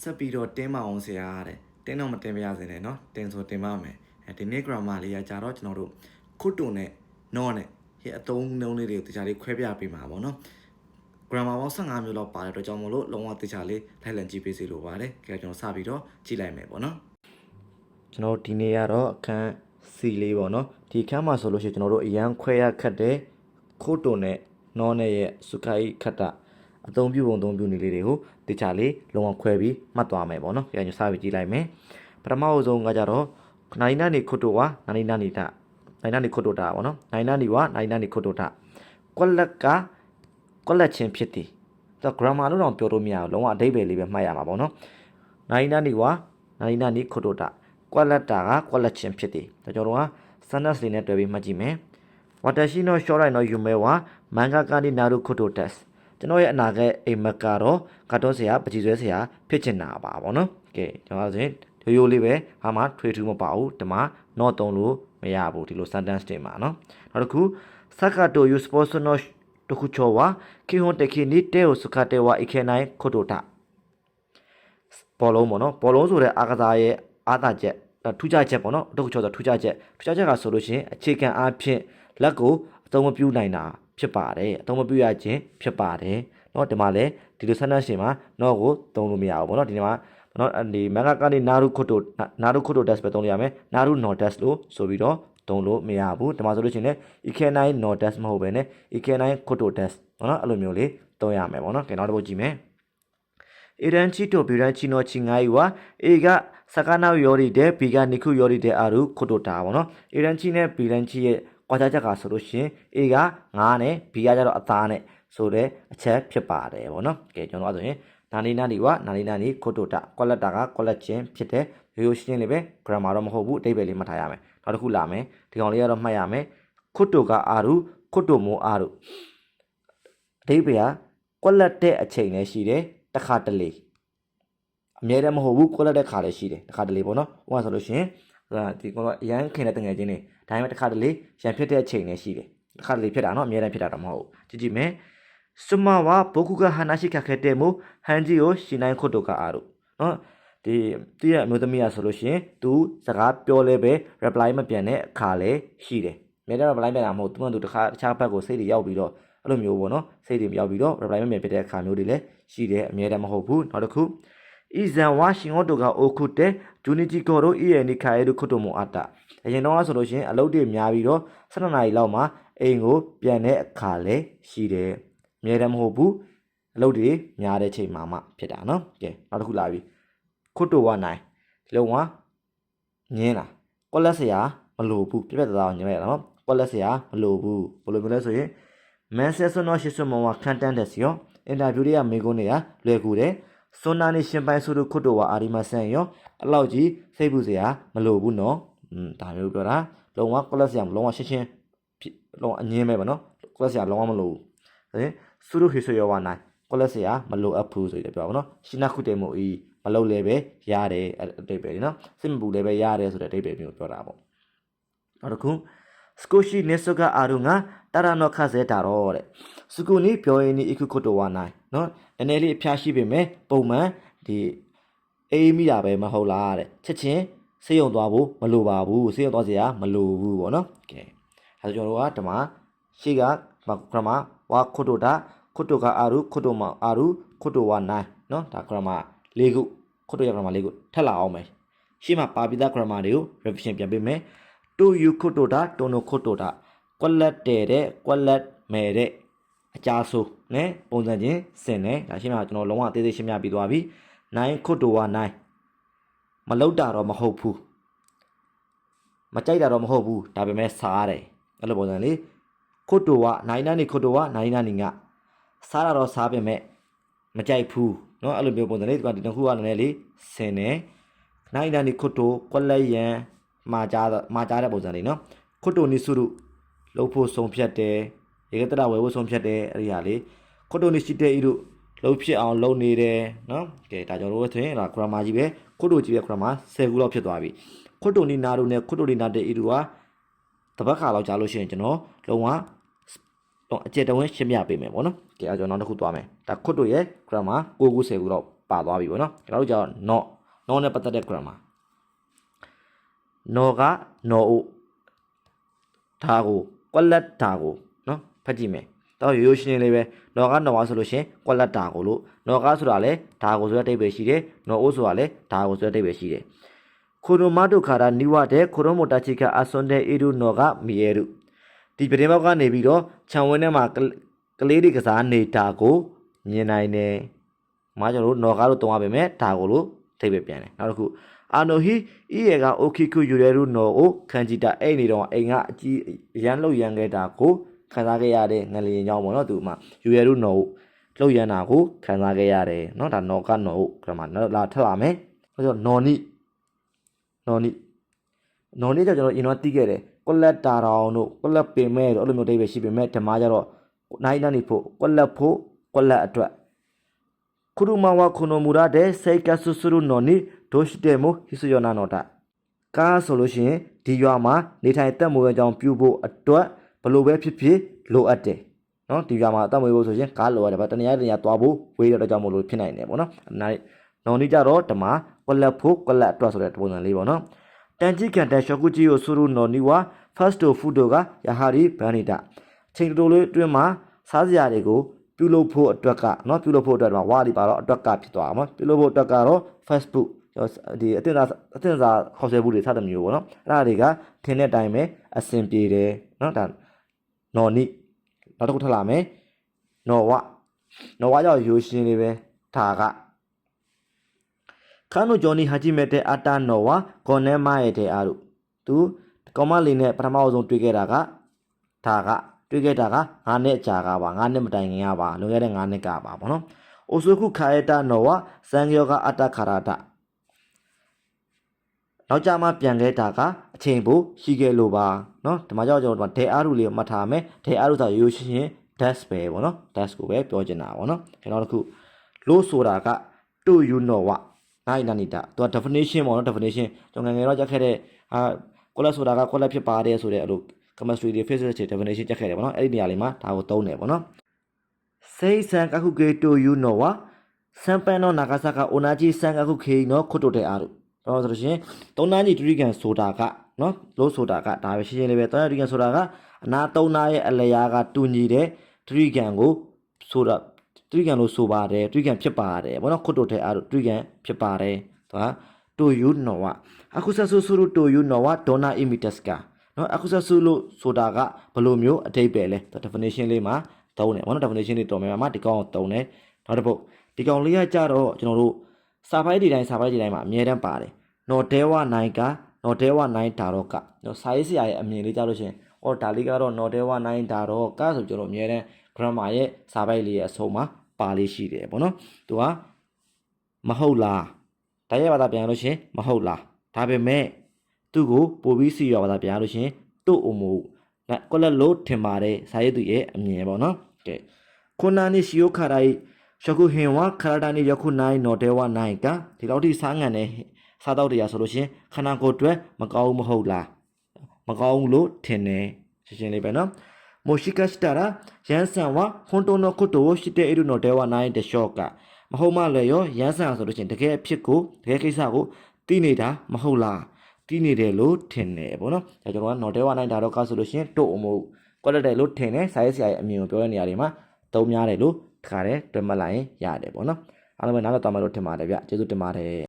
ဆက်ပြီးတော့တင်းမအောင်ဆရာတဲ့တင်းတော့မတင်ပြရစေနဲ့เนาะတင်ဆိုတင်ပါမယ်အဲဒီနေ့ grammar လေးကကြတော့ကျွန်တော်တို့ခုတ်တုံနဲ့ no နဲ့ဒီအသုံးနှုန်းလေးတွေကိုတခြားလေးခွဲပြပေးမှာပေါ့နော် grammar ပေါင်း15မျိုးလောက်ပါတဲ့အတွက်ကြောင့်မလို့လုံးဝတခြားလေးလိုက်လံကြည့်ပေးစီလိုပါတယ်ကြည့်ကျွန်တော်စပြီးတော့ကြည့်လိုက်မယ်ပေါ့နော်ကျွန်တော်ဒီနေ့ကတော့အခန်း C လေးပေါ့နော်ဒီအခန်းမှာဆိုလို့ရှိရင်ကျွန်တော်တို့အရန်ခွဲရခတ်တဲ့ခုတ်တုံနဲ့ no နဲ့ရဲ့စုခိုင်ခတ်တာ အသုံးပြုပုံအသုံးပြုနေလေးတွေကိုတခြားလေးလုံးဝခွဲပြီးမှတ်သွားမယ်ပေါ့နော်ကြည့်ကျွန်တော်စပြီးကြည့်လိုက်မယ်ပထမအဆုံးကကြတော့နိုင်နာနေခုတ်တုဝါနိုင်နာနေတာနိုင်နာနေခုတ်တိုတာပေါ့နော်နိုင်နာနေဝနိုင်နာနေခုတ်တိုတာကွက်လက်ကကွက်လက်ချင်းဖြစ်သည်သူက grammar လို့တော့ပြောလို့မရဘူးလုံးဝအဓိပ္ပာယ်လေးပဲမှတ်ရမှာပေါ့နော်နိုင်နာနေဝနိုင်နာနေခုတ်တိုတာကွက်လက်တာကကွက်လက်ချင်းဖြစ်သည်ဒါကြောင့်တော့ sentence လေးနဲ့တွဲပြီးမှတ်ကြည့်မယ်ဝတရှိနောရှောရိုင်နောယူမဲဝါမန်ဂါ ကာနီနာရုခုတ်တိုတက်ကျွန်တော်ရဲ့အနာဂတ်အိမ်မက်ကတော့ကတ်တော့ဆရာပကြီးဆွဲဆရာဖြစ်ချင်တာပါပေါ့နော်ကဲကျွန်တော်ဆိုရင်ရိုးရိုးလေးပဲဘာမှထွေထူးမပါဘူးဒီမှာ not တုံးလို့မရဘူးဒီလို sentence တွေမှာနော်နောက်တစ်ခုစက္ကတိုယူစပေါ်စနောတခုချောဝါခိဟွန်တခိနီတဲကိုစခတဲဝါအိခဲနိုင်ခိုတိုတာဘောလုံးပေါ့နော်ဘောလုံးဆိုတဲ့အာကစားရဲ့အာသာချက်ထူးခြားချက်ပေါ့နော်တခုချောဆိုထူးခြားချက်ထူးခြားချက်ကဆိုလို့ရှိရင်အခြေခံအားဖြင့်လက်ကိုအ သုံးမပြူနိုင်တာဖြစ်ပါတယ်အသုံးမပြူရခြင်းဖြစ်ပါတယ်เนาะဒီမှာလဲဒီလိုဆန္ဒရှင်မှာတော့ကိုသုံးလို့မရဘူးပေါ့เนาะဒီမှာနော်ဒီမန်ဂကနေနာရုခွတ်တိုနာရုခွတ်တို test ပဲသုံးလို့ရမယ်နာရု no test လို့ဆိုပြီးတော့သုံးလို့မရဘူးဒီမှာဆိုလို့ရှိရင်လည်း ek9 no test မဟုတ်ပဲね ek9 ခွတ်တို test ပေါ့နော်အဲ့လိုမျိုးလေးသုံးရမယ်ပေါ့နော်ကဲနောက်တစ်ပုဒ်ကြည့်မယ်အီရန်ချီတိုဘီရန်ချီနိုချီငိုင်းဝါအေကစကနာယောရီတဲ့ဘီကနိခုယောရီတဲ့အာရုခွတ်တိုတာပေါ့နော်အီရန်ချီနဲ့ဘီရန်ချီရဲ့ ကွာခြားချက်ကဆိုလို့ရှိရင် A ကငါးနဲ့ B ကကျတော့အသားနဲ့ဆိုတဲ့အချက်ဖြစ်ပါတယ်ပေါ့နော်ကဲကျွန်တော်အဲ့ဆိုရင်နာနီနာနီဝနာနီနာနီကိုတိုတာကွက်လက်တာကကွက်လက်ချင်းဖြစ်တဲ့ရိုးရိုးရှင်းရှင်းလေးပဲ grammar တော့မဟုတ်ဘူးအတိတ်ပဲလေးမှတ်ထားရမယ်နောက်တစ်ခုလာမယ်ဒီကောင်လေးကတော့မှတ်ရမယ်ခွတ်တိုကအာရုခွတ်တိုမိုးအာရုအတိတ်ပဲကကွက်လက်တဲ့အချိန်လည်းရှိတယ်တစ်ခါတလေအမြဲတမ်းမဟုတ်ဘူးကွက်လက်တဲ့ခါလည်းရှိတယ်တစ်ခါတလေပေါ့နော်ဟိုကဆိုလို့ရှိရင် ဒီကောင်ကအရန်ခင်တဲ့တငယ်ချင်းတွေဒါပေမဲ့တစ်ခါတလေရန်ဖြစ်တဲ့အချိန်လည်းရှိတယ်တစ်ခါတလေဖြစ်တာနော်အမြဲတမ်းဖြစ်တာတော့မဟုတ်ဘူးကြည့်ကြည့်မယ်စမဝါဘိုကူကဟာနာရှိခခဲ့တဲ့မို့ဟန်ဂျီကိုရှင်နိုင်ခွတ်တိုကအာရုနော်ဒီသူရဲ့အမျိုးသမီးရဆိုလို့ရှိရင်သူစကားပြောလဲပဲ reply မပြန်တဲ့အခါလဲရှိတယ်။မြေတော့ reply ပြန်တာမဟုတ်သူမှသူတခါတခြားဘက်ကိုစိတ်တွေရောက်ပြီးတော့အဲ့လိုမျိုးပေါ့နော်စိတ်တွေရောက်ပြီးတော့ reply မပြန်ဖြစ်တဲ့အခါမျိုးတွေလည်းရှိတယ်အများတမ်းမဟုတ်ဘူးနောက်တစ်ခု izan wa shingo to ga okute juniji goro ie ni khae ru khoto mo ata အရင်တော့ဆိုလို့ရှင်အလုပ်တွေများပြီးတော့12နာရီလောက်မှာအိမ်ကိုပြန်တဲ့အခါလဲရှိတယ်အများတယ်မဟုတ်ဘူးအလုပ်တွေများတဲ့ချိန်မှာမှဖြစ်တာနော်ကဲနောက်တစ်ခုလာပြီခွတ်တိုဝနိုင်လုံးဝငင်းလာကွက်လက်ဆရာမလိုဘူးပြပြသားအောင်ညင်လိုက်တာနော်ကွက်လက်ဆရာမလိုဘူးဘယ်လိုမျိုးလဲဆိုရင်မန်ချက်စတာရှစ်ဆွန်မောကခန့်တန်းတယ်စီရောအင်တာဗျူးတွေကမေးခွန်းတွေကလွယ်ကူတယ် စွန်နာနေရှင်ပိုင်ဆိုတို့ခွတ်တိုဝအာရီမဆန်ရောအလောက်ကြီးစိတ်ပူစရာမလိုဘူးနော်อืมဒါမျိုးပြောတာလုံးဝကွက်လက်စရာလုံးဝရှင်းရှင်းလုံးဝအငင်းပဲပေါ့နော်ကွက်လက်စရာလုံးဝမလိုဘူးဒါရင်စုရုဟိဆွေယောဝနိုင်ကွက်လက်စရာမလိုအပ်ဘူးဆိုပြီးပြောပါနော်ရှင်းနာခုတေမို့ဤမလုပ်လည်းပဲရတယ်အတိတ်ပဲနော်စိတ်မပူလည်းပဲရတယ်ဆိုတဲ့အတိတ်ပဲမျိုးပြောတာပေါ့နောက်တစ်ခု စကိုရှိနေစကအာရုံကတာရနောခါစေတာတော့တဲ့စကူနီပြောရင်ဒီအခုခုတိုဝါနိုင်နော်နည်းနည်းလေးအဖျားရှိပေမဲ့ပုံမှန်ဒီအေးမိတာပဲမဟုတ်လားတဲ့ချက်ချင်းစေးရုံသွားဖို့မလိုပါဘူးစေးရုံသွားစရာမလိုဘူးပေါ့နော်ကဲအဲဒါကျွန်တော်တို့ကဒီမှာရှေ့ကဂရမဝါခုတိုတာခုတိုကအာရုခုတိုမအာရုခုတိုဝါနိုင်နော်ဒါဂရမ၄ခုခုတိုရ grammar ၄ခုထပ်လာအောင်မယ်ရှေ့မှာပါပိသား grammar တွေကို revision ပြန်ပေးမယ် တူယူခုတိုတာတိုနိုခုတိုတာကွက်လက်တဲ့တဲ့ကွက်လက်မဲတဲ့အကြဆိုနဲ့ပုံစံချင်းစင်နေဒါရှင်းမှာကျွန်တော်လုံးဝအသေးသေးရှင်းပြပြီးသွားပြီနိုင်ခုတိုဝါနိုင်မလောက်တာတော့မဟုတ်ဘူးမကြိုက်တာတော့မဟုတ်ဘူးဒါပေမဲ့စားရတယ်အဲ့လိုပုံစံလေးခုတိုဝါနိုင်နာနေခုတိုဝါနိုင်နာနေငါစားတာတော့စားပေမဲ့မကြိုက်ဘူးเนาะအဲ့လိုမျိုးပုံစံလေးဒီကဒီတစ်ခုကနည်းနည်းလေးဆင်နေနိုင်နာနေခုတိုကွက်လက်ရန် မှာကြားမှာကြားတဲ့ပုံစံလေးနော်ခွတ်တိုနီစုရုလှုပ်ဖို့ဆုံးဖြတ်တယ်ရေကတရဝယ်ဖို့ဆုံးဖြတ်တယ်အဲ့ဒီဟာလေးခွတ်တိုနီရှိတဲ့ဤတို့လှုပ်ဖြစ်အောင်လုပ်နေတယ်နော်ကဲဒါကြောင့်လို့ဆိုရင်ဒါခရမာကြီးပဲခွတ်တိုကြီးပဲခရမာ10ခုလောက်ဖြစ်သွားပြီခွတ်တိုနီနာတို့နဲ့ခွတ်တိုနီနာတဲ့ဤတို့ကတပတ်ခါလောက်ကြာလို့ရှိရင်ကျွန်တော်လုံဝတော့အကျက်တဝင်းရှင်းပြပေးမယ်ပေါ့နော်။ကြည့်အောင်ကျွန်တော်နောက်တစ်ခုသွားမယ်။ဒါခွတ်တို့ရဲ့ grammar 690ခုတော့ပါသွားပြီပေါ့နော်။ကျွန်တော်တို့ကျတော့ not not နဲ့ပတ်သက်တဲ့ grammar နော်ကနော်အိုဒါကိုကွက်လက်ဒါကိုနော်ဖတ်ကြည့်မယ်တော့ရိုးရိုးရှင်းရှင်းလေးပဲနော်ကနော်ဝါဆိုလို့ရှရင်ကွက်လက်ဒါကိုလို့နော်ကဆိုတာလဲဒါကိုဆိုတဲ့အဓိပ္ပာယ်ရှိတယ်နော်အိုဆိုတာလဲဒါကိုဆိုတဲ့အဓိပ္ပာယ်ရှိတယ်ခိုရိုမာတိုခါရာနိဝတဲ့ခိုရိုမိုတာချီကအဆွန်တဲ့အေဒူနော်ကမီယေရုဒီပြတင်းပေါက်ကနေပြီးတော့ခြံဝင်းထဲမှာကလကလေးတွေကစားနေတာကိုမြင်နိုင်တယ်။မာကျွန်တော်တို့နော်ကားလို့တုံးရပါမယ်ဒါကိုလို့ထိပ်ပဲပြန်တယ်။နောက်တစ်ခု အာနိုဟီဤရေကအိုခီကူယူရဲရုနော်ကိုခန်ဂျီတာအဲ့နေတော့အိမ်ကအကြီးရန်လှုပ်ရန်ခဲ့တာကိုခံစားခဲ့ရတဲ့ငလျင်ကြောင်းပေါ့နော်သူမှယူရဲရုနော်ကိုလှုပ်ရန်တာကိုခံစားခဲ့ရတယ်နော်ဒါနော်ကနော်ကိုခရမနော်လာထပ်လာမယ်။ဆိုတော့နော်နီနော်နီနော်နီကကျွန်တော်အရင်တော့တီးခဲ့တယ်ကွက်လက်တာတောင်တို့ကွက်လက်ပင်မဲ့တို့အဲ့လိုမျိုးတိတ်ပဲရှိပေမဲ့ဓမ္မကျတော့နိုင်နိုင်နေဖို့ကွက်လက်ဖို့ကွက်လက်အတွက် ခရုမဝခုနိုမူရတဲ့စေကဆူဆူရနော်နီဒိုရှိတဲ့မိုဟိစယောနာနောတာကားဆိုလို့ရှိရင်ဒီရွာမှာနေထိုင်တက်မွေးအကြောင်းပြုဖို့အတွက်ဘလို့ပဲဖြစ်ဖြစ်လိုအပ်တယ်နော်ဒီရွာမှာတက်မွေးဖို့ဆိုရင်ကားလိုရတယ်ဗျတနေရာတနေရာသွားဖို့ဝေးရတဲ့ကြောင့်မလို့ဖြစ်နိုင်တယ်ပေါ့နော်နိုင်နော်နီကြတော့ဓမ္မကွက်လက်ဖို့ကွက်လက်အတွက်ဆိုတဲ့ပုံစံလေးပေါ့နော်တန်ကြီးကန်တန်ရှောကူဂျီကိုဆူရနော်နီဝါ first to food ကယဟာရီဘန်နီတာချိန်တိုလေးအတွင်းမှာစားစရာတွေကို ပြုလုပ်ဖို့အတွက်ကเนาะပြုလုပ်ဖို့အတွက်တော့ဝါဒီပါတော့အတွက်ကဖြစ်သွားမှာပြုလုပ်ဖို့အတွက်ကတော့ Facebook ဒီအတင်သာအတင်သာခေါ်ဆွဲမှုတွေစသမျိုးပေါ့နော်အဲ့ဒါတွေကထင်းတဲ့အတိုင်းပဲအဆင်ပြေတယ်เนาะဒါနော်နိနောက်တစ်ခုထပ်လာမယ်နော်ဝနော်ဝကြောင့်ရိုးရှင်းလေးပဲဒါကခါနုဂျော်နီဟာဂျီမက်တဲ့အတာနော်ဝဂွန်နဲမရဲ့တဲ့အားတို့သူကောင်မလေးနဲ့ပထမအဆုံးတွေ့ခဲ့တာကဒါက တွေ့ခဲ့တာက9နှစ်ကြာကပါ9နှစ်မတိုင်ခင်ကပါလွန်ခဲ့တဲ့9နှစ်ကပါဗောနော်အိုဆုခုခါယတာနော်ဝဇန်ယောကအတ္တခါရတာနောက်ကြမှာပြန်ခဲ့တာကအချိန်ပိုရှိခဲ့လို့ပါနော်ဒီမှာကြောင့်ကျွန်တော်ဒီဒေအားရူလေးကိုမှတ်ထားမယ်ဒေအားရူဆိုရိုးရှင်းရှင်း dash ပဲဗောနော် dash ကိုပဲပြောချင်တာဗောနော်ကျွန်တော်တို့ခုလို့ဆိုတာက to you know what နိုင်နာနေတာသူက definition ပေါ့နော် definition ကျွန်တော်ငယ်ငယ်တော့ကြက်ခဲ့တဲ့ဟာကိုလက်ဆိုတာကကိုလက်ဖြစ်ပါတယ်ဆိုတဲ့အဲ့လို chemistry တွေ physics တွေ definition ကြက်ခဲ့တယ်ပေါ့နော်အဲ့ဒီနေရာလေးမှာဒါကိုသုံးတယ်ပေါ့နော်စေဆန်ကခုကေတိုယူနောဝစံပန်နောနာဂါဆာကအိုနာဂျီစန်ကခုခေနောခွတ်တိုတဲ့အားတို့တော့ဆိုလို့ရှိရင်သုံးနာကြီးဒရီကန်ဆိုတာကနော်လို့ဆိုတာကဒါပဲရှင်းရှင်းလေးပဲသုံးနာဒရီကန်ဆိုတာကအနာသုံးနာရဲ့အလျာကတူညီတဲ့ဒရီကန်ကိုဆိုတာဒရီကန်လို့ဆိုပါတယ်ဒရီကန်ဖြစ်ပါတယ်ဘောနော်ခွတ်တိုတဲ့အားတို့ဒရီကန်ဖြစ်ပါတယ်သူကတိုယူနောဝအခုဆက်ဆူဆူတိုယူနောဝဒေါနာအီမီတက်စကာ နော်အခုဆက်ဆူလို့ဆိုတာကဘယ်လိုမျိုးအတိတ်ပဲလဲ definition လေးမှာသုံးတယ်ဘောနော် definition လေးတော်များများဒီကောင်ကိုသုံးတယ်နောက်တစ်ပုတ်ဒီကောင်လေးကကြတော့ကျွန်တော်တို့စာဖိုက်ဒီတိုင်းစာဖိုက်ဒီတိုင်းမှာအမြဲတမ်းပါတယ်နော်ဒဲဝနိုင်ကနော်ဒဲဝနိုင်ဒါတော့ကနော်စာရေးဆရာရဲ့အမြင်လေးကြားလို့ရှရင်အော်ဒါလေးကတော့နော်ဒဲဝနိုင်ဒါတော့ကဆိုကျွန်တော်အမြဲတမ်း grammar ရဲ့စာပိုက်လေးရဲ့အဆုံးမှာပါလေးရှိတယ်ပေါ့နော်သူကမဟုတ်လားတရားဘာသာပြန်လို့ရှရင်မဟုတ်လားဒါပေမဲ့ သူ့ကိုပို့ပြီးစီရဘာသာပြန်လို့ရှရင်တို့အမှုလက်ကွက်လက်လို့ထင်ပါတယ်စာရေးသူရဲ့အမြင်ပေါ့နော်ကဲခုနာနီရှိယိုခါရိုင်ရှကုဟင်ဝါခရတာနီယခုနိုင်နော်တဲဝနိုင်ကဒီလောက်ထိစားငံနေစားတော့တရားဆိုလို့ရှရင်ခန္ဓာကိုယ်အတွက်မကောင်းဘူးမဟုတ်လားမကောင်းဘူးလို့ထင်တယ်ရှင်းရှင်းလေးပဲနော်မိုရှိကစတာရာရန်ဆန်ဝဟွန်တိုနိုကုတိုရှိတဲ့အီရူနိုတဲဝနိုင်တရှော့ကမဟုတ်မလဲရောရန်ဆန်ဆိုလို့ရှရင်တကယ်အဖြစ်ကိုတကယ်ကိစ္စကိုသိနေတာမဟုတ်လား တီးနေတယ်လို့ထင်တယ်ပေါ့နော်ဒါကျွန်တော်ကနော်တဲဝနိုင်ဒါတော့ကဆိုလို့ရှရင်တို့အမို့ကွက်လက်တယ်လို့ထင်တယ်စာရေးဆရာရဲ့အမြင်ကိုပြောတဲ့နေရာတွေမှာသုံးများတယ်လို့တခါတည်းတွေ့မှတ်လိုက်ရင်ရတယ်ပေါ့နော်အားလုံးပဲနားလည်သွားမယ်လို့ထင်ပါတယ်ဗျကျေးဇူးတင်ပါတယ်